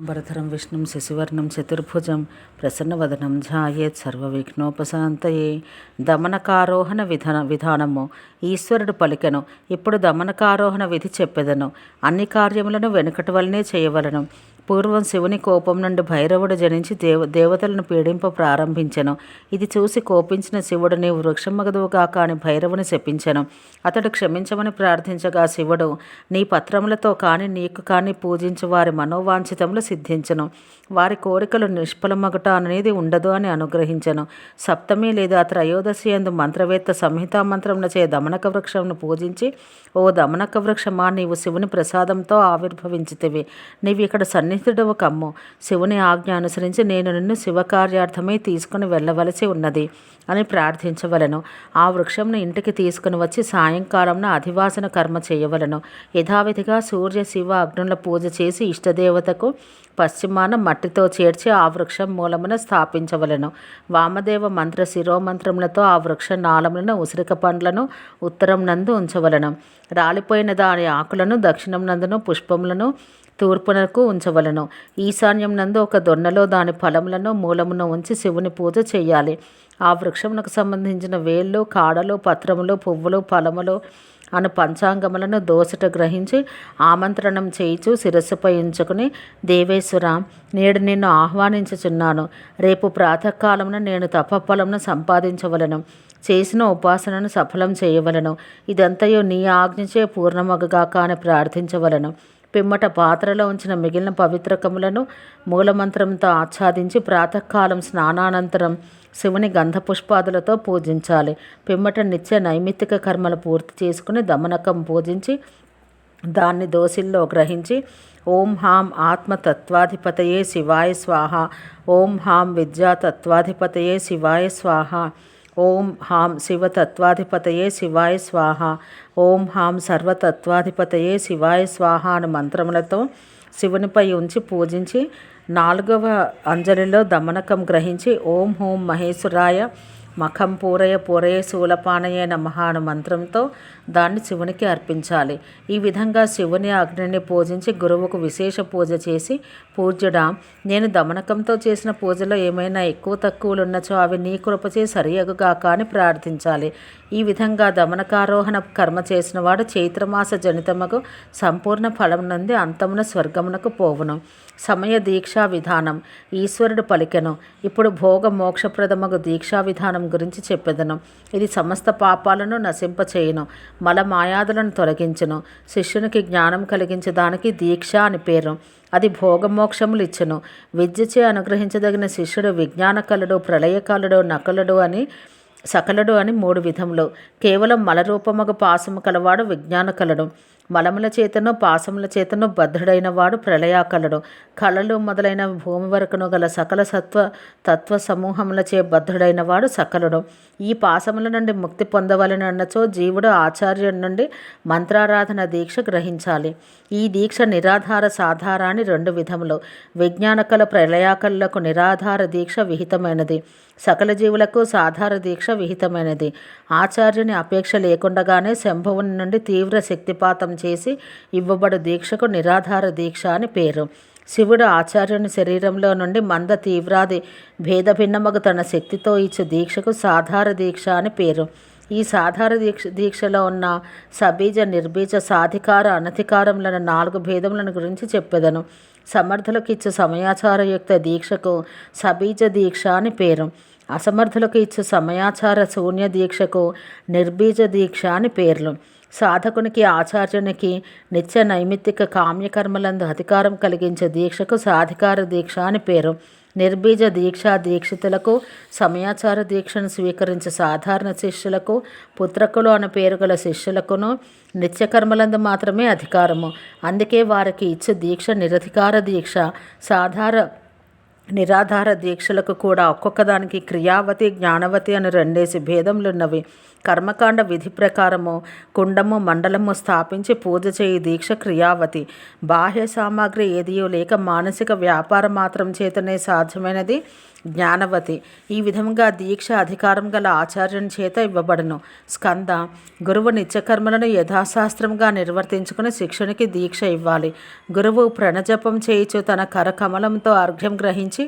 అంబరధరం విష్ణుం శశివర్ణం చతుర్భుజం ప్రసన్నవదనం ఝాయేత్ సర్వవిఘ్నోపశాంతయే. దమనకారోహణ విధాన విధానము ఈశ్వరుడు పలికెను. ఇప్పుడు దమనకారోహణ విధి చెప్పెదను. అన్ని కార్యములను వెనుకటి వలనే చేయవలను. పూర్వం శివుని కోపం నుండి భైరవుడు జనించి దేవ దేవతలను పీడింప ప్రారంభించెను. ఇది చూసి కోపించిన శివుడు నీవు వృక్షమగదువుగా కాని భైరవుని శపించెను. అతడు క్షమించమని ప్రార్థించగా శివుడు నీ పత్రములతో కాని నీకు కాని పూజించి వారి మనోవాంఛితములు సిద్ధించను. వారి కోరికలు నిష్ఫలమగట అనేది ఉండదు అని అనుగ్రహించను. సప్తమి లేదా త్రయోదశి ఎందు మంత్రవేత్త సంహితా మంత్రములచే దమనక వృక్షమును పూజించి ఓ దమనక వృక్షమా నీవు శివుని ప్రసాదంతో ఆవిర్భవించితివి. నీవు ఇక్కడ సన్ని స్నేహితుడవు కమ్ము. శివుని ఆజ్ఞ అనుసరించి నేను నిన్ను శివకార్యార్థమై తీసుకుని వెళ్ళవలసి ఉన్నది అని ప్రార్థించవలను. ఆ వృక్షంను ఇంటికి తీసుకుని వచ్చి సాయంకాలంన అధివాసన కర్మ చేయవలను. యథావిధిగా సూర్య శివ అగ్నుల పూజ చేసి ఇష్టదేవతకు పశ్చిమాన మట్టితో చేర్చి ఆ వృక్షం మూలమున స్థాపించవలను. వామదేవ మంత్ర శిరోమంత్రములతో ఆ వృక్ష నాళములను ఉసిరిక పండ్లను ఉత్తరం నందు ఉంచవలను. రాలిపోయిన దాని ఆకులను దక్షిణం నందును పుష్పములను తూర్పునకు ఉంచవలను. ఈశాన్యం నందు ఒక దొన్నలో దాని ఫలములను మూలమును ఉంచి శివుని పూజ చేయాలి. ఆ వృక్షమునకు సంబంధించిన వేళ్ళు కాడలు పత్రములు పువ్వులు ఫలములు అను పంచాంగములను దోసట గ్రహించి ఆమంత్రణం చేయిచు శిరస్సుపై ఉంచుకుని దేవేశ్వర నేడు నిన్ను ఆహ్వానించుచున్నాను. రేపు ప్రాతకాలమున నేను తపఫలమును సంపాదించవలను. చేసిన ఉపాసనను సఫలం చేయవలను. ఇదంతయు నీ ఆజ్ఞచే పూర్ణమగగాక అని ప్రార్థించవలను. పిమ్మట పాత్రలో ఉంచిన మిగిలిన పవిత్రకములను మూలమంత్రంతో ఆచ్ఛాదించి ప్రాతకాలం స్నానానంతరం శివుని గంధపుష్పాదులతో పూజించాలి. పిమ్మట నిత్య నైమిత్తిక కర్మలు పూర్తి చేసుకుని దమనకం పూజించి దాన్ని దోసిల్లో గ్రహించి ఓం హాం ఆత్మతత్వాధిపతయే శివాయ స్వాహ ఓం హాం విద్యాతత్వాధిపతయే శివాయ స్వాహ. ఓం హాం శివతత్వాధిపతయే శివాయ స్వాహ. ఓం హాం సర్వతత్వాధిపతయే శివాయ స్వాహ అనే మంత్రములతో శివునిపై ఉంచి పూజించి నాలుగవ అంజలిలో దమనకం గ్రహించి ఓం హోం మహేశ్వరాయ మఖం పూరయ పూరయ శూలపానయ నమః అను మంత్రంతో దాన్ని శివునికి అర్పించాలి. ఈ విధంగా శివుని అగ్నిని పూజించి గురువుకు విశేష పూజ చేసి పూజ్యుడా నేను దమనకంతో చేసిన పూజలో ఏమైనా ఎక్కువ తక్కువలు ఉన్నచో అవి నీ కృపచే సరియగుగాక అని ప్రార్థించాలి. ఈ విధంగా దమనకారోహణ కర్మ చేసిన వాడు చైత్రమాస జనితమగు సంపూర్ణ ఫలం నుండి అంతమున స్వర్గమునకు పోవును. సమయ దీక్షా విధానం ఈశ్వరుడు పలికెను. ఇప్పుడు భోగ మోక్షప్రదమగు దీక్షా విధానం గురించి చెప్పెదను. ఇది సమస్త పాపాలను నశింపచేయను మల మాయాదులను తొలగించును. శిష్యునికి జ్ఞానం కలిగించే దానికి దీక్ష అని పేరు. అది భోగమోక్షములు ఇచ్చును. విద్యచే అనుగ్రహించదగిన శిష్యుడు విజ్ఞానకలుడు ప్రళయకాలుడు నకలుడు అని సకలుడు అని మూడు విధములు. కేవలం మలరూపమగు పాసము కలవాడు విజ్ఞానకలుడు మలముల చేతను పాసముల చేతను బద్ధుడైన వాడు ప్రళయాకలుడు. కళలు మొదలైన భూమి వరకును గల సకల సత్వ తత్వ సమూహములచే బద్ధుడైన వాడు సకలుడు. ఈ పాసముల నుండి ముక్తి పొందవలని అన్నచో జీవుడు ఆచార్యుడి నుండి మంత్రారాధన దీక్ష గ్రహించాలి. ఈ దీక్ష నిరాధార సాధారాన్ని రెండు విధములు. విజ్ఞానకల ప్రళయాకలకు నిరాధార దీక్ష విహితమైనది. సకల జీవులకు సాధార దీక్ష విహితమైనది. ఆచార్యుని అపేక్ష లేకుండగానే శంభువుని నుండి తీవ్ర శక్తిపాతం చేసి ఇవ్వబడు దీక్షకు నిరాధార దీక్ష అని పేరు. శివుడు ఆచార్యుని శరీరంలో నుండి మంద తీవ్రాది భేదభిన్నముకు తన శక్తితో ఇచ్చే దీక్షకు సాధార దీక్ష అని పేరు. ఈ సాధార దీక్ష దీక్షలో ఉన్న సబీజ నిర్బీజ సాధికార అనధికారములను నాలుగు భేదములను గురించి చెప్పెదను. సమర్థులకు ఇచ్చే సమయాచారయుక్త దీక్షకు సబీజ దీక్ష అని పేరు. అసమర్థులకు ఇచ్చే సమయాచార శూన్య దీక్షకు నిర్బీజ దీక్ష అని పేర్లు. సాధకునికి ఆచార్యునికి నిత్య నైమిత్తిక కామ్యకర్మలందు అధికారం కలిగించే దీక్షకు సాధికార దీక్ష అని పేరు. నిర్బీజ దీక్షా దీక్షితులకు సమయాచార దీక్షను స్వీకరించే సాధారణ శిష్యులకు పుత్రకులు అనే పేరు గల శిష్యులకును నిత్యకర్మలందు మాత్రమే అధికారము. అందుకే వారికి ఇచ్చే దీక్ష నిరధికార దీక్ష. సాధార నిరాధార దీక్షలకు కూడా ఒక్కొక్కదానికి క్రియావతి జ్ఞానవతి అని రెండేసి భేదములున్నవి. కర్మకాండ విధి ప్రకారము కుండము మండలము స్థాపించి పూజ చేయి దీక్ష క్రియావతి. బాహ్య సామాగ్రి ఏదియో లేక మానసిక వ్యాపారం మాత్రం చేతనే సాధ్యమైనది జ్ఞానవతి. ఈ విధంగా దీక్ష అధికారం గల ఆచార్యుని చేత ఇవ్వబడను. స్కంద గురువు నిత్యకర్మలను యథాశాస్త్రంగా నిర్వర్తించుకుని శిక్షునికి దీక్ష ఇవ్వాలి. గురువు ప్రణజపం చేయిచు తన కరకమలంతో అర్ఘ్యం గ్రహించి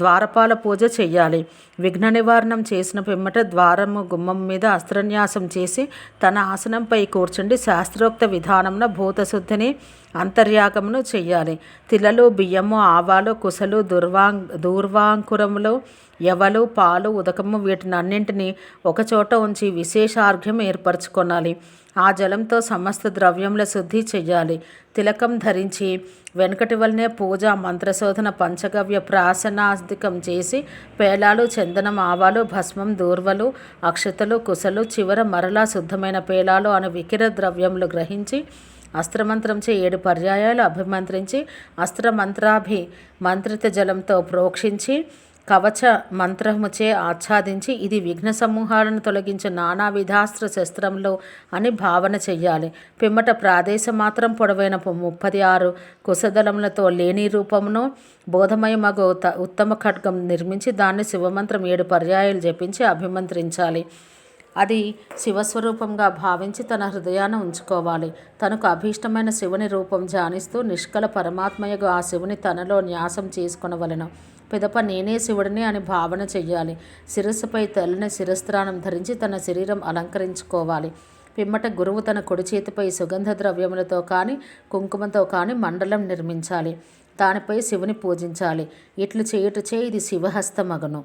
ద్వారపాల పూజ చెయ్యాలి. విఘ్న నివారణం చేసిన పిమ్మట ద్వారము గుమ్మం మీద అస్త్రన్యాసం చేసి తన ఆసనంపై కూర్చుండి శాస్త్రోక్త విధానంలో భూతశుద్ధిని అంతర్యాగమును చెయ్యాలి. తిలలు బియ్యము ఆవాలు కుసలు దుర్వాంగ్ దూర్వాంకురములు ఎవలు పాలు ఉదకము వీటిని అన్నింటినీ ఒకచోట ఉంచి విశేషార్ఘ్యం ఏర్పరచుకొనాలి. ఆ జలంతో సమస్త ద్రవ్యముల శుద్ధి చెయ్యాలి. తిలకం ధరించి వెనకటి వల్లనే పూజ మంత్రశోధన పంచగవ్య ప్రాసనాధికం చేసి పేలాలు చందనం ఆవాలు భస్మం దూర్వలు అక్షతలు కుసలు చివర మరలా శుద్ధమైన పేలాలు అనే వికిర ద్రవ్యములు గ్రహించి అస్త్రమంత్రంచే ఏడు పర్యాయాలు అభిమంత్రించి అస్త్రమంత్రాభి మంత్రిత జలంతో ప్రోక్షించి కవచ మంత్రముచే ఆచ్ఛాదించి ఇది విఘ్న సమూహాలను తొలగించే నానా విధాస్త్ర శస్త్రంలో అని భావన చెయ్యాలి. పిమ్మట ప్రాదేశ మాత్రం పొడవైన ముప్పది ఆరు కుశదళములతో లేని రూపమును బోధమయమగు ఉత్తమ ఖడ్గం నిర్మించి దాన్ని శివమంత్రం ఏడు పర్యాయాలు జపించి అభిమంత్రించాలి. అది శివస్వరూపంగా భావించి తన హృదయాన్ని ఉంచుకోవాలి. తనకు అభీష్టమైన శివుని రూపం ధ్యానిస్తూ నిష్కల పరమాత్మయగా ఆ శివుని తనలో న్యాసం చేసుకునవలను. పిదప నేనే శివుడిని అని భావన చెయ్యాలి. శిరస్సుపై తెల్లని శిరస్త్రాణం ధరించి తన శరీరం అలంకరించుకోవాలి. పిమ్మట గురువు తన కుడి చేతిపై సుగంధ ద్రవ్యములతో కానీ కుంకుమతో కానీ మండలం నిర్మించాలి. దానిపై శివుని పూజించాలి. ఇట్లు చేయుటచే ఇది శివహస్తమగను.